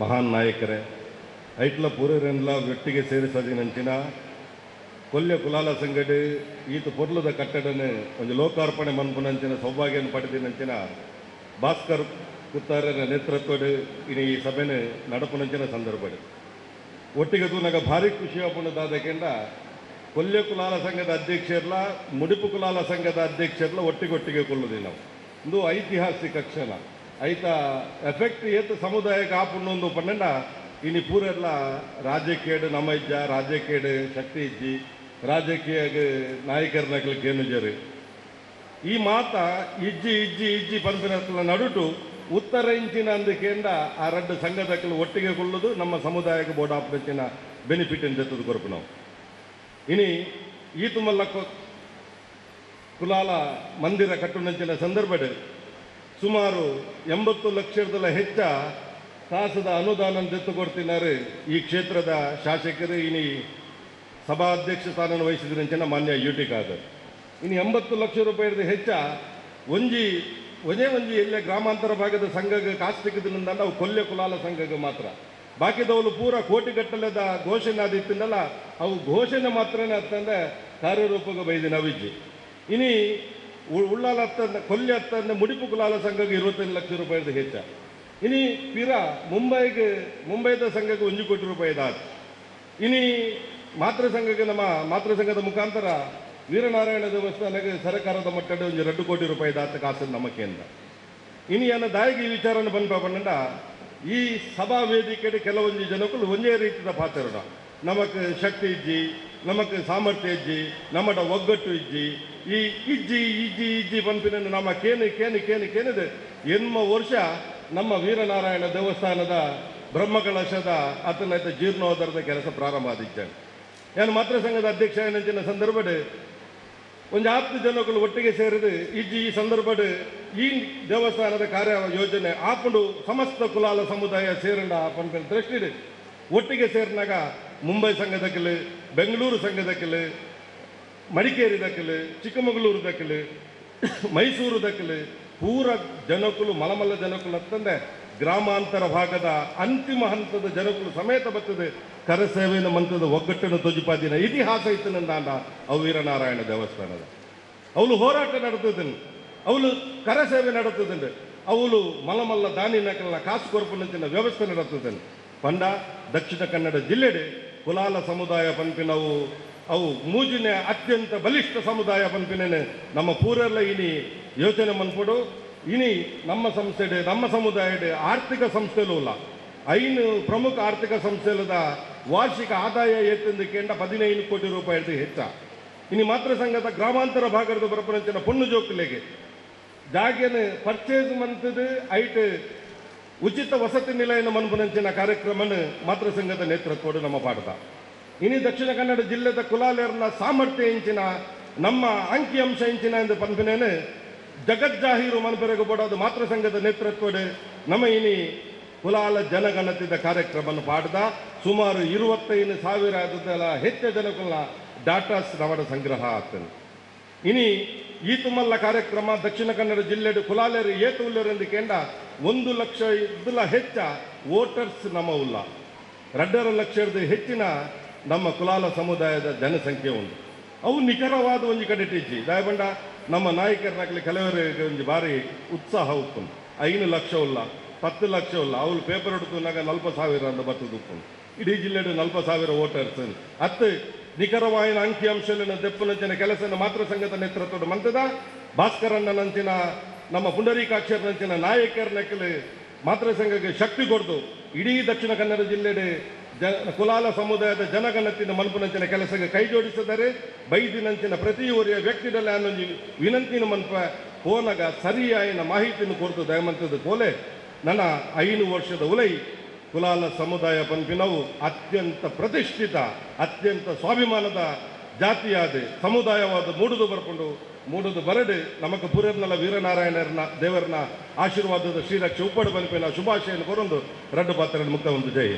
ಮಹಾನ್ ನಾಯಕರೇ, ಐಟ್ಲ ಪೂರರೆಲ್ಲ ಒಟ್ಟಿಗೆ ಸೇರಿಸದಿನಂಚಿನ ಕೊಲ್ಯ ಕುಲಾಲ ಸಂಗಡಿ ಈತ ಪೊರ್ಲದ ಕಟ್ಟಡನೆ ಒಂದು ಲೋಕಾರ್ಪಣೆ ಮನ್ಪುನಂಚಿನ ಸೌಭಾಗ್ಯನ ಪಡೆದಿನಂಚಿನ ಭಾಸ್ಕರ್ ಕುತ್ತಾರನ ನೇತೃತ್ವದ ಇನಿ ಈ ಸಭೆನೆ ನಡಪುನಂಚಿನ ಸಂದರ್ಭಡ್ ಒಟ್ಟಿಗೆ ತೂನಗ ಭಾರಿ ಖುಷಿ ಆಪುಣದಾದಕೆಂಡ ಕೊಲ್ಯ ಕುಲಾಲ ಸಂಘದ ಅಧ್ಯಕ್ಷರ್ಲ, ಮುಡಿಪು ಕುಲಾಲ ಸಂಘದ ಅಧ್ಯಕ್ಷರ್ಲ ಒಟ್ಟಿಗೆ ಕೊಳ್ಳುದಿ ನಾವು ಒಂದು ಐತಿಹಾಸಿಕ ಕ್ಷಣ. ಐತ ಎಫೆಕ್ಟ್ ಏತ ಸಮುದಾಯಕ್ಕೆ ಆಪುಣ್ಣೊಂದು ಪಂಡ ಇನಿ ಪೂರೆಲ್ಲ ರಾಜಕೀಯ ನಮ್ಮ ಇಜ್ಜ ರಾಜಕೀಯ ಶಕ್ತಿ ಇಜ್ಜಿ ರಾಜಕೀಯ ನಾಯಕರನಕ್ಲಿಕ್ಕೆ ಏನು ಜರಿ ಈ ಮಾತ ಇಜ್ಜಿ ಇಜ್ಜಿ ಇಜ್ಜಿ ಪಂಪಿನ ನಡುಟು, ಉತ್ತರ ಇಂಚಿನ ಅಂದಿಕೆಂಡ ಆ ರಡ್ಡು ಸಂಘದಕ್ಕಲು ಒಟ್ಟಿಗೆ ಕೊಳ್ಳುದು ನಮ್ಮ ಸಮುದಾಯಕ್ಕೆ ಬೋರ್ಡ್ ಆಪರೇಷನ್ ಬೆನಿಫಿಟ್ ಎಂದು ಕೊರಪು ನಾವು. ಇನಿ ಕೊ- ಕುಲಾಲ ಮಂದಿರ ಕಟ್ಟುನಂಚಿನ ಸಂದರ್ಭಡ್ ಸುಮಾರು ಎಂಬತ್ತು ಲಕ್ಷದಲ್ಲ ಹೆಚ್ಚ ತಾಸದ ಅನುದಾನ ದತ್ತು ಕೊಡ್ತಿದ್ದಾರೆ ಈ ಕ್ಷೇತ್ರದ ಶಾಸಕರು. ಇನಿ ಸಭಾಧ್ಯಕ್ಷ ಸ್ಥಾನ ವಹಿಸಿದ್ರಂಚಿನ ಮಾನ್ಯ ಯು ಟಿ ಖಾದರ್. ಇನ್ನು ಎಂಬತ್ತು ಲಕ್ಷ ರೂಪಾಯಿ ಹೆಚ್ಚ ಒಂಜಿ, ಒಂದೇ ಒಂಜಿ ಎಲ್ಲ ಗ್ರಾಮಾಂತರ ಭಾಗದ ಸಂಘಗೆ ಕಾಸ್ತಿಕದಿಂದ ಅವು ಕೊಲ್ಯ ಕುಲಾಲ ಸಂಘಗೆ ಮಾತ್ರ. ಬಾಕಿದವಳು ಪೂರ ಕೋಟಿಗಟ್ಟಲೆದ ಘೋಷಣೆ ಆದಿತ್ತಿನಲ್ಲ ಅವು ಘೋಷಣೆ ಮಾತ್ರನೇ ಅಂತಂದ್ರೆ ಕಾರ್ಯರೂಪಕ್ಕೆ ಬೈದಿನ ನವಿಜ್ಜಿ ಇನಿ ಉಳ್ಳಾಲ ಹತ್ತಂದ ಕೊಲ್ಲಿ ಹತ್ತಂದ ಮುಡಿಪು ಕುಲಾಲ ಸಂಘಕ್ಕೆ ಇರುವತ್ತೈದು ಲಕ್ಷ ರೂಪಾಯಿದ ಹೆಚ್ಚ ಇನಿ ಪಿರ ಮುಂಬೈಗೆ ಮುಂಬೈದ ಸಂಘಕ್ಕೆ ಒಂದು ಕೋಟಿ ರೂಪಾಯಿ ಆತು ಇನಿ ಮಾತೃ ಸಂಘಕ್ಕೆ ನಮ್ಮ ಮಾತೃ ಸಂಘದ ಮುಖಾಂತರ ವೀರನಾರಾಯಣ ದೇವಸ್ಥಾನಕ್ಕೆ ಸರ್ಕಾರದ ಮಟ್ಟದ ಒಂದು ಎರಡು ಕೋಟಿ ರೂಪಾಯಿ ದಾತ ಕಾಸು ನಮ್ಮ ಕೇಂದ್ರ ಇನಿ ಏನ ದಾಯಿಗೆ ಈ ವಿಚಾರನ ಬಂದ ಈ ಸಭಾ ವೇದಿಕೆಡೆ ಕೆಲವೊಂದು ಜನಕ್ಕೂ ಒಂದೇ ರೀತಿಯ ಪಾತ್ರ ನಮಗೆ ಶಕ್ತಿ ಇಜ್ಜಿ ನಮಕ್ ಸಾಮರ್ಥ್ಯ ಇಜ್ಜಿ, ನಮ್ಮಡ ಒಗ್ಗಟ್ಟು ಇಜ್ಜಿ. ಈ ಇಜ್ಜಿ ಇಜ್ಜಿ ಇಜ್ಜಿ ಪಂಪಿನ ನಮ್ಮ ಕೇನು ಕೇನು ಕೇನು ಕೇನಿದೆ ಎನ್ಮ ವರ್ಷ ನಮ್ಮ ವೀರನಾರಾಯಣ ದೇವಸ್ಥಾನದ ಬ್ರಹ್ಮಕಲಶದ ಅತನೈತ ಜೀರ್ಣೋದ್ಧಾರದ ಕೆಲಸ ಪ್ರಾರಂಭ ಆದಿದ್ದಾನೆ ನಾನು ಮಾತ್ರ ಸಂಘದ ಅಧ್ಯಕ್ಷ ಏನಂಚಿನ ಸಂದರ್ಭಡ್ ಒಂದು ಹತ್ತು ಜನಗಳು ಒಟ್ಟಿಗೆ ಸೇರಿದು. ಇಜ್ಜಿ ಈ ಸಂದರ್ಭಡ್ ಈ ದೇವಸ್ಥಾನದ ಕಾರ್ಯ ಯೋಜನೆ ಆಪುಂಡು ಸಮಸ್ತ ಕುಲಾಲ ಸಮುದಾಯ ಸೇರಂಡ ಪಂಪಿನ ದೃಷ್ಟಿಡ್ ಒಟ್ಟಿಗೆ ಸೇರಿನಾಗ ಮುಂಬೈ ಸಂಘದಕ್ಕಲು ಬೆಂಗಳೂರು ಸಂಘದಕ್ಕಲು ಮಡಿಕೇರಿ ದಕ್ಕಲು ಚಿಕ್ಕಮಗಳೂರು ದಕ್ಕಲು ಮೈಸೂರು ಪೂರ ಜನಕುಲು, ಮಲಮಲ್ಲ ಜನಕುಲು ಅತ್ತಂದೆ ಗ್ರಾಮಾಂತರ ಭಾಗದ ಅಂತಿಮ ಹಂತದ ಜನಕುಲು ಸಮೇತ ಬರ್ತದೆ. ಕರಸೇವೆಯ ಮಂತ್ರದ ಒಗ್ಗಟ್ಟಿನ ತೊಜಿಪಾದಿನ ಇತಿಹಾಸ ಇತ್ತು ನನ್ನ ಅವು ವೀರನಾರಾಯಣ ದೇವಸ್ಥಾನದ. ಅವಳು ಹೋರಾಟ ನಡೆತದನ್ನು ಅವಳು ಕರಸೇವೆ ನಡೆತದಂಡು ಅವಳು ಮಲಮಲ್ಲ ದಾನಿ ನಕಲನ ಕಾಸು ಕೊರಪನಂಚಿನ ವ್ಯವಸ್ಥೆ ನಡೆತದನ್ನು ಪಂಡ ದಕ್ಷಿಣ ಕನ್ನಡ ಜಿಲ್ಲೆಡೆ ಕುಲಾಲ ಸಮುದಾಯ ಪಂಪಿನವು ಅವು ಮೂಜಿನ ಅತ್ಯಂತ ಬಲಿಷ್ಠ ಸಮುದಾಯ ಪಂಪಿನೇನೆ ನಮ್ಮ ಪೂರೆಲ್ಲ ಇನಿ ಯೋಚನೆ ಮನ್ಪಡು. ಇನಿ ನಮ್ಮ ಸಂಸ್ಥೆಡೆ, ನಮ್ಮ ಸಮುದಾಯಡೆ ಆರ್ಥಿಕ ಸಂಸ್ಥೆಲೂ ಇಲ್ಲ. ಐನು ಪ್ರಮುಖ ಆರ್ಥಿಕ ಸಂಸ್ಥೆಲದ ವಾರ್ಷಿಕ ಆದಾಯ ಎತ್ತಿಂದು ಕೇಂದ್ರ ಹದಿನೈದು ಕೋಟಿ ರೂಪಾಯಿ ಹೆಚ್ಚ. ಇನಿ ಮಾತ್ರ ಸಂಘದ ಗ್ರಾಮಾಂತರ ಭಾಗದ ಪ್ರಪಂಚನ ಪೊಣ್ಣು ಜೋಕುಲೆಗೆ ಜಾಗನ ಪರ್ಚೇಸ್ ಮಂತದ ಐಟ್ ಉಚಿತ ವಸತಿ ನಿಲಯನ ಮನ್ಪುನಂಚಿನ ಕಾರ್ಯಕ್ರಮನ ಮಾತೃ ಸಂಘದ ನೇತೃತ್ವಡು ನಮ್ಮ ಪಾಠದ. ಇನಿ ದಕ್ಷಿಣ ಕನ್ನಡ ಜಿಲ್ಲೆದ ಕುಲಾಲೇರ್ನ ಸಾಮರ್ಥ್ಯ ಇಂಚಿನ, ನಮ್ಮ ಅಂಕಿ ಅಂಶ ಇಂಚಿನ ಎಂದು ಪನ್ಪಿನೇನು ಜಗಜ್ಜಾಹೀರು ಮನ್ಪೆರಗು ಬೋಡೋದು ಮಾತೃ ಸಂಘದ ನೇತೃತ್ವದ ನಮ್ಮ ಇನಿ ಕುಲಾಲ ಜನಗಣತಿದ ಕಾರ್ಯಕ್ರಮ ಪಾಡ್ದ ಸುಮಾರು ಇರುವತ್ತೈದು ಸಾವಿರ ಹೆಚ್ಚು ಜನಗಳ ಡಾಟಾಸ್ ನವಡ ಸಂಗ್ರಹ ಆಗ್ತದೆ. ಇನಿ ಈ ತುಮಲ್ಲ ಕಾರ್ಯಕ್ರಮ ದಕ್ಷಿಣ ಕನ್ನಡ ಜಿಲ್ಲೆಡು ಕುಲಾಲೇರಿ ಏತು ಕೇಂದ್ರ ಒಂದು ಲಕ್ಷ ಇದ್ದಲ ಹೆಚ್ಚ ವೋಟರ್ಸ್ ನಮ್ಮ ಉಲ್ಲ ರಡ್ಡರ ಲಕ್ಷದ ಹೆಚ್ಚಿನ ನಮ್ಮ ಕುಲಾಲ ಸಮುದಾಯದ ಜನಸಂಖ್ಯೆ ಉಂಟು. ಅವು ನಿಖರವಾದ ಒಂದು ಕಡೆ ಟೀಚಿ ದಯಬಂಡ, ನಮ್ಮ ನಾಯಕರಾಗಲಿ ಕೆಲವರಿಗೆ ಒಂದು ಭಾರಿ ಉತ್ಸಾಹ ಉಪ್ಪುಂಡು ಐದು ಲಕ್ಷ ಉಲ್ಲ, ಪತ್ತು ಲಕ್ಷ ಉಲ್ಲ, ಅವ್ರು ಪೇಪರ್ ಹುಡುಕುನಾಗ ನಲ್ಪ ಸಾವಿರ ಅಂತ ಬರ್ತದೆ ಉಪ್ಪುಂಡು ಇಡೀ ಜಿಲ್ಲೆಡು ನಲ್ಪ ಸಾವಿರ ವೋಟರ್ಸ್ ಹತ್ತು ನಿಖರವಾಯಿನ ಅಂಕಿ ಅಂಶಲಿನ ದೆಪ್ಪುನಂಚಿನ ಕೆಲಸನ ಮಾತೃ ಸಂಘದ ನೇತೃತ್ವದ ಮಂತದ ಭಾಸ್ಕರಣ್ಣನಂಚಿನ, ನಮ್ಮ ಪುಂಡರೀಕಾಕ್ಷರನಂಚಿನ ನಾಯಕರನಕ್ಕಲು ಮಾತೃ ಸಂಘಕ್ಕೆ ಶಕ್ತಿ ಕೊಡ್ದು ಇಡೀ ದಕ್ಷಿಣ ಕನ್ನಡ ಜಿಲ್ಲೆಡೆ ಜ, ಕುಲಾಲ ಸಮುದಾಯದ ಜನಗಣತಿನ ಮನ್ಪುನಂಚಿನ ಕೆಲಸಕ್ಕೆ ಕೈ ಜೋಡಿಸಿದರೆ ಬೈದಿನಂಚಿನ ಪ್ರತಿಯೊರಿಯ ವ್ಯಕ್ತಿಗಳಲ್ಲಿ ಅನ್ನೊಂದು ವಿನಂತಿನ ಮನ್ಪ ಪೋನಗ ಸರಿಯಾಯಿನ ಮಾಹಿತಿನ ಕೊಡ್ತು ದಯಮಂತದ ಕೋಲೆ. ನನ್ನ ಐನು ವರ್ಷದ ಉಲೈ ಕುಲಾಲ ಸಮುದಾಯ ಪಂಪಿನವು ಅತ್ಯಂತ ಪ್ರತಿಷ್ಠಿತ, ಅತ್ಯಂತ ಸ್ವಾಭಿಮಾನದ ಜಾತಿಯಾದ, ಸಮುದಾಯವಾದ ಮೂಡುದು ಬರ್ಕೊಂಡು, ಮೂಡುದು ಬರಡೆ ನಮಗೆ ಪುರರ್ನಲ್ಲ ವೀರನಾರಾಯಣರನ್ನ ದೇವರನ್ನ ಆಶೀರ್ವಾದದ ಶ್ರೀರಕ್ಷೆ ಉಪ್ಪಡು ಬಲಿಪಿನ ಶುಭಾಶಯನ್ನು ಕೊರೊಂದು ರಡ್ಡು ಪಾತ್ರ ಮುಕ್ತ ಒಂದು ಜಯ.